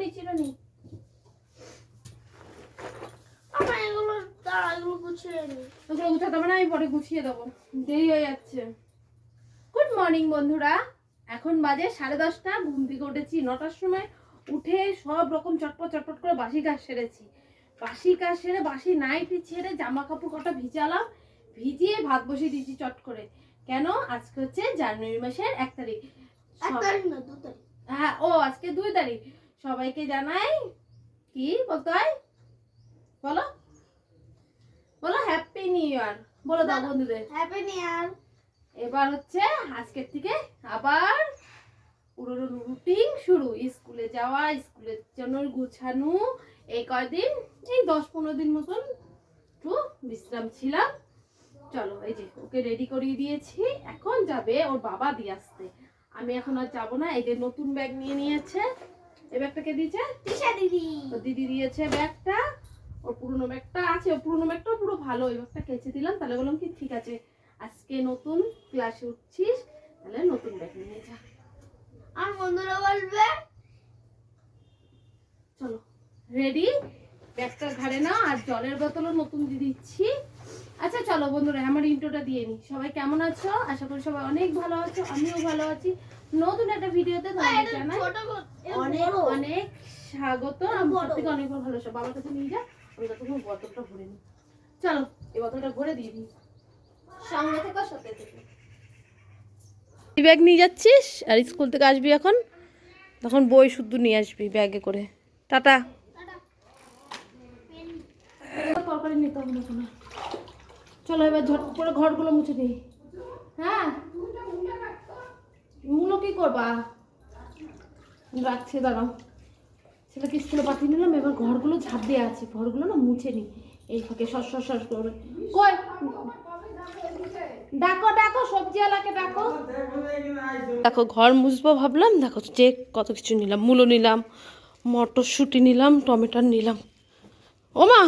চিরুনি চিরুনি আমার এগুলো দাঁড়া এগুলো গুছিয়ে নি। গুছাতে হবে না আমি পরে গুছিয়ে দেবো। দেরি হয়ে যাচ্ছে। গুড মর্নিং বন্ধুরা। এখন বাজে সাড়ে দশটা ঘুম থেকে উঠেছি নটার সময়। উঠে সব রকম চটপট চটপট করে বাসি কাজ সেরেছি। বাসি কাজ সেরে বাসি নাইটি ছেড়ে জামা কাপড় কটা ভিজালাম। ভিজিয়ে ভাত বসিয়ে দিয়েছি চট করে। কেন? আজকে হচ্ছে জানুয়ারি মাসের এক তারিখ। এক তারিখ না দু তারিখ। হ্যাঁ ও আজকে দুই তারিখ। সবাইকে জানাই কি বলতে হয় বলো। বলো হ্যাপি নিউ ইয়ার বলো দাও বন্ধুদের। হ্যাপি নিউ ইয়ার এবার হচ্ছে আজকের থেকে আবার পুরো রুটিন শুরু। স্কুলে যাওয়া স্কুলের জন্য গুছানো। এই কয়দিন? এই দশ পনেরো দিন মতন একটু বিশ্রাম ছিলাম। চলো এই যে ওকে রেডি করিয়ে দিয়েছি। এখন যাবে ওর বাবা দিয়ে আসতে। আমি এখন আর যাব না। এই যে নতুন ব্যাগ নিয়ে নিয়েছে। এই ব্যাগটাকে দিয়েছে? তিশা দিদি। দিদি দিয়েছে ব্যাগটা। ওর পুরনো ব্যাগটা আছে ওর পুরনো ব্যাগটাও পুরো ভালো। ওই ব্যাগটা কেচে দিলাম তাহলে বললাম কি ঠিক আছে আজকে নতুন ক্লাসে উঠছিস তাহলে নতুন ব্যাগ নিয়ে যা। আর বন্ধুরা বলবে? চলো রেডি ব্যাগটা ঘাড়ে না আর জলের বোতলও নতুন দিয়ে দিচ্ছি। আচ্ছা চলো বন্ধুরা আমার ইন্ট্রোটা দিয়ে নিই সবাই কেমন আছো? আশা করি সবাই অনেক ভালো আছো আমিও ভালো আছি। নতুন একটা ভিডিওতে তোমাদের জানাই বড়- এ অনেক। অনেক স্বাগত। আমি। সব থেকে অনেক ভালো বাবার কাছে নিয়ে যা আমি তখন বোতলটা ভরে নিই। চলো এই বোতলটা ভরে দিয়ে দিই। সঙ্গে থেকে সাথে থেকে। ব্যাগ নিয়ে যাচ্ছিস? আর স্কুল থেকে আসবি এখন? তখন বই শুদ্ধ নিয়ে আসবি ব্যাগে করে। টাটা। চলো এবার ঝট করে ঘরগুলো মুছে দিই। হ্যাঁ? কি করবা? রাখছি দাঁড়াও। ছেলেকে স্কুলে পাঠিয়ে নিলাম এবার ঘরগুলো ঝাঁপ দিয়ে আছে। ঘরগুলো না মুছে নি এই ফাঁকে সস সস সস করে। কই? ডাকো ডাকো সবজিওয়ালাকে ডাকো। দেখো ঘর মুছবো ভাবলাম দেখো যে কত কিছু নিলাম মূলো নিলাম মটরশুঁটি নিলাম টমেটো নিলাম। ও মা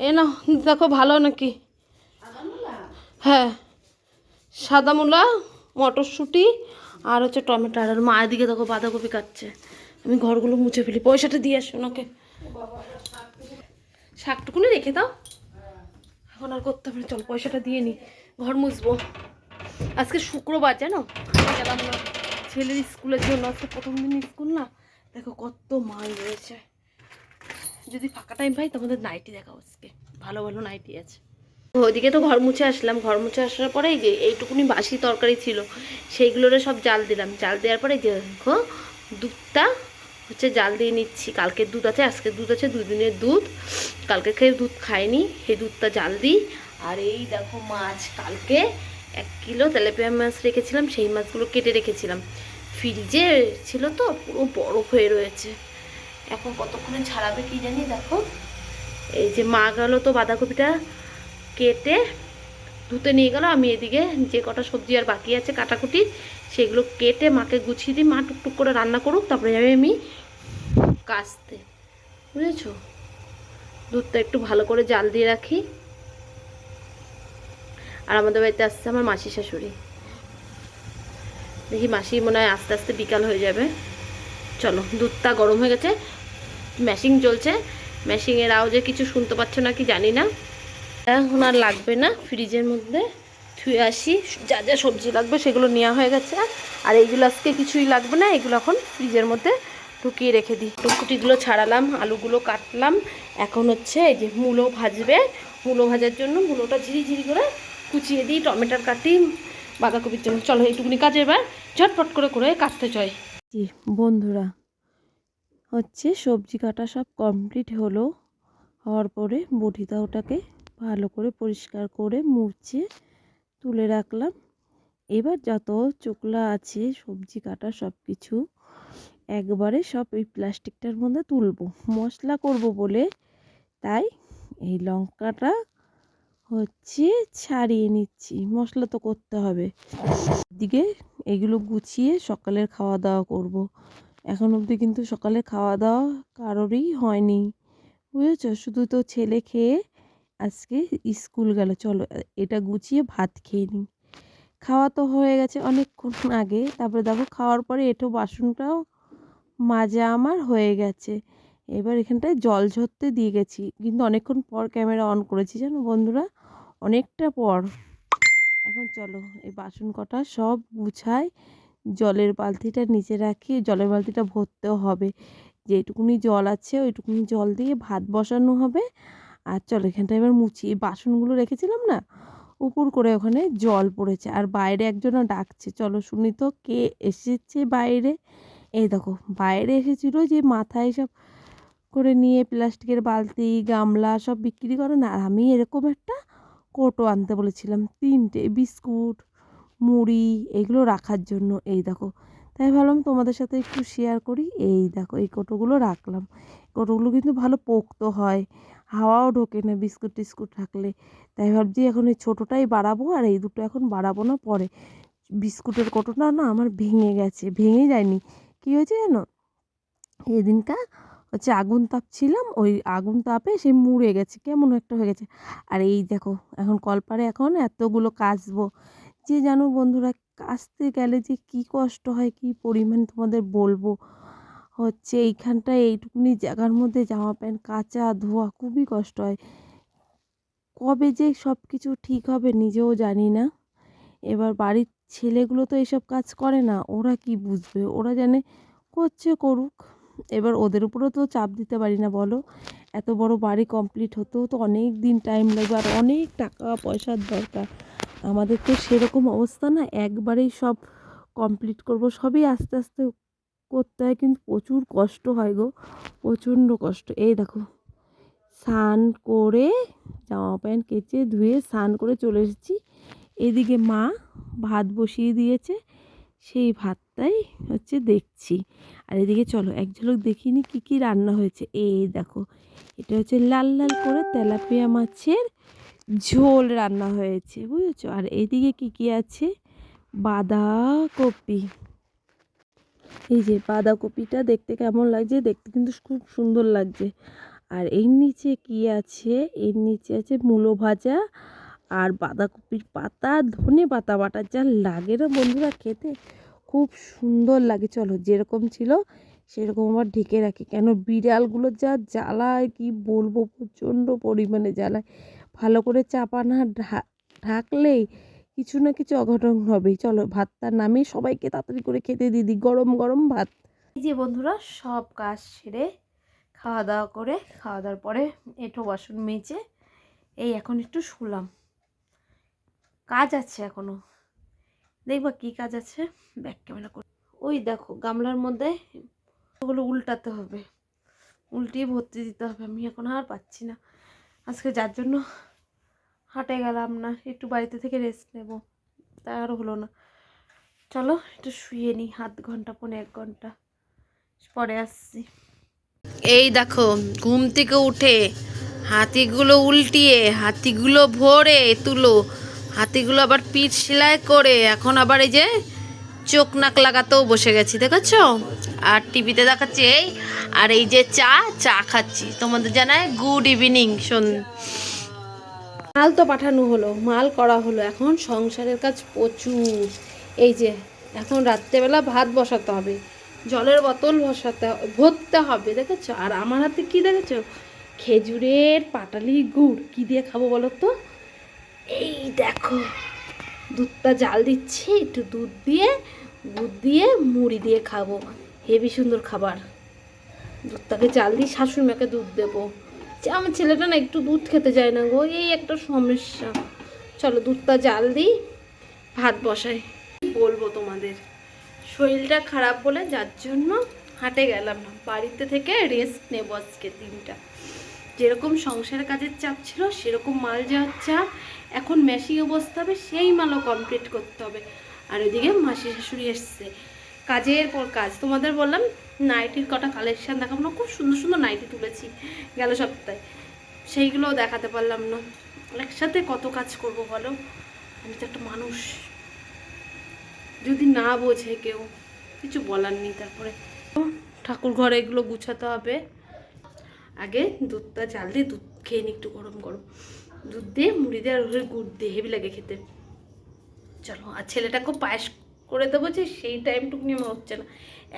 এ না দেখো ভালো নাকি? হ্যাঁ সাদা মূলা মটরশুঁটি আর হচ্ছে টমেটো, আর মা এদিকে দেখো বাঁধাকপি কাটছে। আমি ঘরগুলো মুছে ফেলি। পয়সাটা দিয়ে আসো ওনাকে শাকটুকুনি রেখে দাও। এখন আর করতে হবে চল, পয়সাটা দিয়ে নি। ঘর মুছবো। আজকে শুক্রবার, জানো? গেলাম না ছেলের স্কুলের জন্য, আজকে প্রথম দিন স্কুল না? দেখো কত মাল রয়েছে। যদি ফাঁকা টাইম পাই, তোমাদের নাইটি দেখাও আজকে। ভালো ভালো নাইটি আছে। ওইদিকে তো ঘর মুছে আসলাম। ঘর মুছে আসার পরে এই যে এইটুকুনি বাসি তরকারি ছিল, সেইগুলোরে সব জাল দিলাম। জাল দেওয়ার পরে যে দেখো, দুধটা হচ্ছে জাল দিয়ে নিচ্ছি। কালকের দুধ আছে, আজকের দুধ আছে দুই দিনের দুধ। কালকে খেয়ে দুধ খাইনি, সেই দুধটা জাল দিই। আর এই দেখো মাছ, কালকে এক কিলো তেলাপিয়া মাছ রেখেছিলাম, সেই মাছগুলো কেটে রেখেছিলাম। ফ্রিজে ছিল তো, পুরো বরফ হয়ে রয়েছে। এখন কতক্ষণে ছাড়াবে কি জানি, দেখো। এই যে মা গেল তো বাঁধাকপিটা কেটে ধুতে নিয়ে গেল। আমি এদিকে যে কটা সবজি আর বাকি আছে, কাটাকুটি, সেগুলো কেটে মাকে গুছিয়ে দিই। মা টুকটুক করে রান্না করুক, তারপরে যাবে আমি কাচতে। বুঝেছ? দুধটা একটু ভালো করে জাল দিয়ে রাখি। আর আমাদের বাড়িতে আসছে আমার মাসি শাশুড়ি। দেখি মাসি মনে হয় আস্তে আস্তে বিকাল হয়ে যাবে। চলো, দুধটা গরম হয়ে গেছে। ম্যাশিং চলছে ম্যাশিংয়ের আওয়াজে কিছু শুনতে পাচ্ছ না কি জানি না। এখন আর লাগবে না, ফ্রিজের মধ্যে ধুয়ে আসি, যা যা সবজি লাগবে সেগুলো নেওয়া হয়ে গেছে। আর এইগুলো আজকে কিছুই লাগবে না, এগুলো এখন ফ্রিজের মধ্যে ঢুকিয়ে রেখে দিই। টুকুটিগুলো ছাড়ালাম, আলুগুলো কাটলাম। এখন হচ্ছে এই যে মূলো ভাজবে। মূলো ভাজার জন্য মূলোটা ঝিরি ঝিরি করে কুচিয়ে দিই, টমেটোর কাটি, বাঁধাকপির জন্য। চলো এইটুকুনি কাজে এবার ঝটপট করে করে কাটতে চাই। জি, বন্ধুরা, হচ্ছে সবজি কাটা সব কমপ্লিট হলো, হওয়ার পরে বটিটা ওটাকে ভালো করে পরিষ্কার করে মুছে তুলে রাখলাম। এবার যত চোকলা আছে, সবজি কাটা সব কিছু একবারে সব এই প্লাস্টিকটার মধ্যে তুলবো। মশলা করব বলে তাই এই লঙ্কাটা হচ্ছে ছাড়িয়ে নিচ্ছি। মশলা তো করতে হবে। দিকে এগুলো গুছিয়ে সকালের খাওয়া দাওয়া করব। এখন অবধি কিন্তু সকালে খাওয়া দাওয়া কারোরই হয়নি। বুঝেছ? শুধু তো ছেলে খেয়ে আজকে স্কুল গেল। চলো এটা গুছিয়ে ভাত খেয়ে নিই। খাওয়া তো হয়ে গেছে অনেকক্ষণ আগে। তারপরে দেখো খাওয়ার পরে এটো বাসনটাও মাজা আমার হয়ে গেছে। এবার এখানটায় জল ঝরতে দিয়ে গেছি। কিন্তু অনেকক্ষণ পর ক্যামেরা অন করেছি, জানো বন্ধুরা? অনেকটা পর। এখন চলো, এই বাসন কটা সব গুছাই, জলের বালতিটা নিচে রাখি। জলের বালতিটা ভরতেও হবে। যেটুকুনি জল আছে, ওইটুকুনি জল দিয়ে ভাত বসানো হবে। আর চলো এখানটা এবার মুছি। এই বাসনগুলো রেখেছিলাম না? উপর করে ওখানে জল পড়েছে। আর বাইরে একজনও ডাকছে। চলো শুনি তো, কে এসেছে বাইরে? এই দেখো, বাইরে এসেছিল যে মাথায় সব করে নিয়ে প্লাস্টিকের বালতি, গামলা সব বিক্রি করে না? আর আমি এরকম একটা কোটো আনতে বলেছিলাম। তিনটে বিস্কুট, মুড়ি, এগুলো রাখার জন্য। এই দেখো তাই ভাবলাম তোমাদের সাথে একটু শেয়ার করি। এই দেখো, এই কোটোগুলো রাখলাম। কোটোগুলো কিন্তু ভালো পোক্ত হয়, হাওয়াও ঢোকে না বিস্কুট টিস্কুট থাকলে তাই ভাবছি এখন এই ছোটোটাই বাড়াবো আর এই দুটো এখন বাড়াবো না পরে। বিস্কুটের কোটোটা না আমার ভেঙে গেছে, ভেঙে যায়নি। কী হয়েছে জানো? এদিনকা হচ্ছে আগুন তাপছিলাম ওই আগুন তাপে সে মুড়ে গেছে, কেমন একটা হয়ে গেছে। আর এই দেখো, এখন কলপারে এখন এতগুলো কাচবো। যে জানো বন্ধুরা কাচতে গেলে যে কি কষ্ট হয়, কি পরিমাণ তোমাদের বলব? হচ্ছে এইখানটায় এইটুকুনি জায়গার মধ্যে জামা প্যান্ট, কাচা ধোয়া খুবই কষ্ট হয়। কবে যে সব কিছু ঠিক হবে নিজেও জানি না। এবার বাড়ির ছেলেগুলো তো এসব কাজ করে না, ওরা কি বুঝবে? ওরা জানে করছে করুক। এবার ওদের উপরেও তো চাপ দিতে পারি না, বলো? এত বড় বাড়ি কমপ্লিট হতেও তো অনেক দিন টাইম লাগবে, আর অনেক টাকা পয়সার দরকার। আমাদের তো সেরকম অবস্থা না, একবারেই সব কমপ্লিট করব, সবই আস্তে আস্তে করতে হয়, কিন্তু প্রচুর কষ্ট হয় গো, প্রচণ্ড কষ্ট। এই দেখো, স্নান করে জামা প্যান্ট কেচে ধুয়ে স্নান করে চলে এসেছি। এদিকে মা ভাত বসিয়ে দিয়েছে, সেই ভাতটাই হচ্ছে দেখছি। আর এদিকে চলো, এক ঝলক দেখিনি কী কী রান্না হয়েছে। এই দেখো, এটা হচ্ছে লাল লাল করে তেলাপিয়া মাছের ঝোল রান্না হয়েছে, বুঝেছ? আর এইদিকে কী কী আছে? বাঁধাকপি। এই যে বাঁধাকপিটা দেখতে কেমন লাগছে? দেখতে কিন্তু খুব সুন্দর লাগছে। আর এর নিচে কি আছে? এর নিচে আছে মূলো ভাজা আর বাঁধাকপির পাতা, ধনে পাতা বাটা যা লাগে না বন্ধুরা খেতে, খুব সুন্দর লাগে। চলো, যেরকম ছিল সেরকম আবার ঢেকে রাখি। কেন বিড়ালগুলো যা জ্বালায়, কি বলব, প্রচণ্ড পরিমাণে জ্বালায়। ভালো করে চাপা না ঢাকলেই কিছু না কিছু অঘটন হবেই। চলো ভাতটা নামিয়ে সবাইকে তাড়াতাড়ি করে খেতে দিয়ে দিই। গরম গরম ভাত। এই যে বন্ধুরা, সব কাজ সেরে খাওয়া দাওয়া করে খাওয়া দাওয়ার পরে এঁটো বাসন মেজে এই এখন একটু শুলাম। কাজ আছে এখনও। দেখবা কি কাজ আছে? ব্যাক ক্যামেরা করে, ওই দেখো গামলার মধ্যে ওগুলো উল্টাতে হবে। উল্টিয়ে ভর্তি দিতে হবে। আমি এখন আর পাচ্ছি না। আজকে যার জন্য হাটে গেলাম না, একটু বাড়িতে থেকে রেস্ট নেব। তা আর হলো না। চলো একটু শুয়ে নিই আধ ঘণ্টা, পৌনে এক ঘণ্টা। পরে আসছি। এই দেখো, ঘুম থেকে উঠে হাতিগুলো উল্টিয়ে, হাতিগুলো ভরে তুলো। হাতিগুলো আবার পিঠ সেলাই করে, এখন আবার এই যে চোখ নাক লাগাতেও বসে গেছি, দেখেছ? আর টিভিতে দেখাচ্ছি এই, আর এই যে চা চা খাচ্ছি। তোমাদের জানায় গুড ইভিনিং শোন। মাল তো পাঠানো হলো, মাল করা হলো। এখন সংসারের কাজ প্রচুর। এই যে, এখন রাত্রেবেলা ভাত বসাতে হবে, জলের বোতল বসাতে, ভরতে হবে, দেখেছ? আর আমার হাতে কি দেখেছ? খেজুরের পাটালি গুড়। কি দিয়ে খাব বলো তো? এই দেখো, দুধটা জাল দিচ্ছি, একটু দুধ দিয়ে, গুড় দিয়ে, মুড়ি দিয়ে খাব। হেভি সুন্দর খাবার। দুধটাকে জাল দিয়ে শাশুড়ি মাকে দুধ দেবো। আমার ছেলেটা না একটু দুধ খেতে যায় না গো, এই একটা সমস্যা। চলো দুধটা জাল দিই, ভাত বসাই। বলব তোমাদের, শরীরটা খারাপ বলে যার জন্য হাটে গেলাম না। বাড়িতে থেকে রেস্ট নেব আজকে দিনটা। যেরকম সংসারের কাজের চাপ ছিল, সেরকম মাল যাওয়ার চাপ, এখন মেশিনে বসতে হবে, সেই মালও কমপ্লিট করতে হবে। আর ওইদিকে মাসি শাশুড়ি এসছে। কাজের পর কাজ। তোমাদের বললাম নাইটির কটা কালেকশান দেখাবো না, খুব সুন্দর সুন্দর নাইটি তুলেছি গেল সপ্তাহে। সেইগুলোও দেখাতে পারলাম না। একসাথে কত কাজ করব বলো? আমি তো একটা মানুষ। যদি না বোঝে কেউ, কিছু বলার নেই তারপরে। ঠাকুর ঘরে এগুলো গুছাতে হবে। আগে দুধটা চাল দিয়ে দুধ খেয়ে নি একটু গরম গরম। দুধ দিয়ে মুড়ি দিয়ে আর গুড় দিয়ে হেভি লাগে খেতে। চলো, আর ছেলেটাকেও পায়েস করে দেবো যে সেই টাইমটুকুনি আমার হচ্ছে না।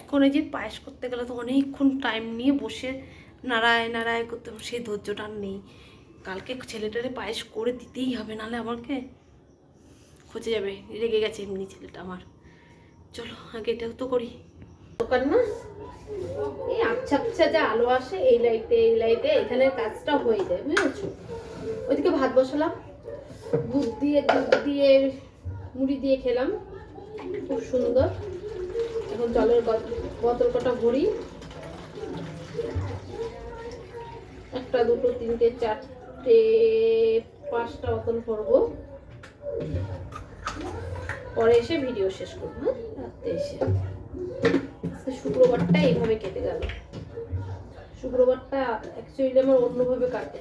এখন এই যে পায়েস করতে গেলে তো অনেকক্ষণ টাইম নিয়ে বসে নাড়ায় নাড়ায় করতে সেই ধৈর্যটা আর নেই। কালকে ছেলেটারে পায়েস করে দিতেই হবে, নাহলে আমাকে খোঁজে যাবে। রেগে গেছে এমনি ছেলেটা আমার। চলো, আগে এটাও তো করি। দোকান না? এই আচ্ছা আচ্ছা যে আলো আসে, এই লাইটে এই লাইটে এখানে কাজটা হয়ে যায়, বুঝেছ? ওইদিকে ভাত বসালাম, দুধ দিয়ে দুধ দিয়ে, মুড়ি দিয়ে খেলাম। খুব সুন্দর। এখন জলের বোত- বোতল কটা ভরি। একটা, দুটো, তিনটে, চারটে, পাঁচটা বোতল ভরবো। পরে এসে ভিডিও শেষ করব হ্যাঁ? রাত্রে এসে। শুক্রবারটা এইভাবে কেটে গেল। শুক্রবারটা অ্যাকচুয়ালি আমার অন্যভাবে কাটে।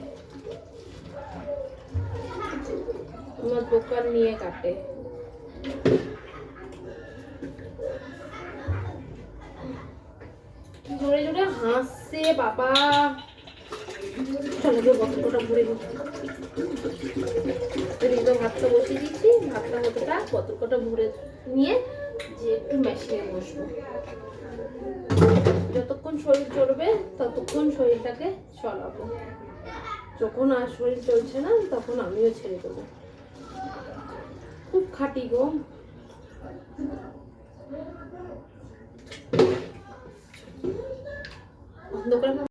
আমার দোকান নিয়ে কাটে। জোরে জোরে হাসছে, বাবা। ভাতটা বসিয়ে দিচ্ছি, ভাতটা নিয়ে একটু মেশিনে বসবো। যতক্ষণ শরীর চলবে, ততক্ষণ শরীরটাকে চলাবো। যখন আর শরীর চলছে না, তখন আমিও ছেড়ে দেবো। খুব খাটি গো। দোকান